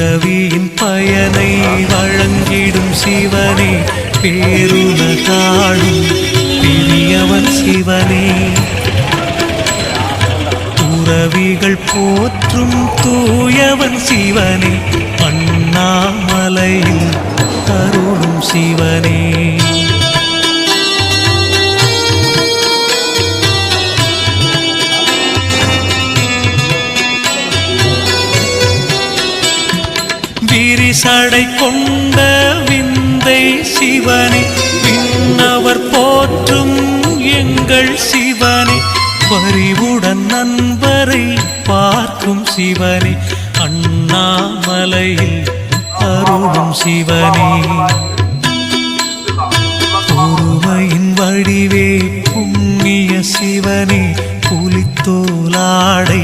பிறவியின் பயனை வழங்கிடும் சிவனே பேருலகாடும் பெரியவன் சிவனே. துறவிகள் போற்றும் தூயவன் சிவனே அண்ணாமலையில் அருளும் சிவனே. விரிசடை கொண்ட விந்தை சிவனே விண்ணவர் போற்றும் எங்கள் சிவனே பறிவுடன் நண்பரை பார்க்கும் சிவனே அண்ணாமலையில் அருளும் சிவனே. பொறுமையின் வடிவே புண்ணிய சிவனே புலித்தோலாடை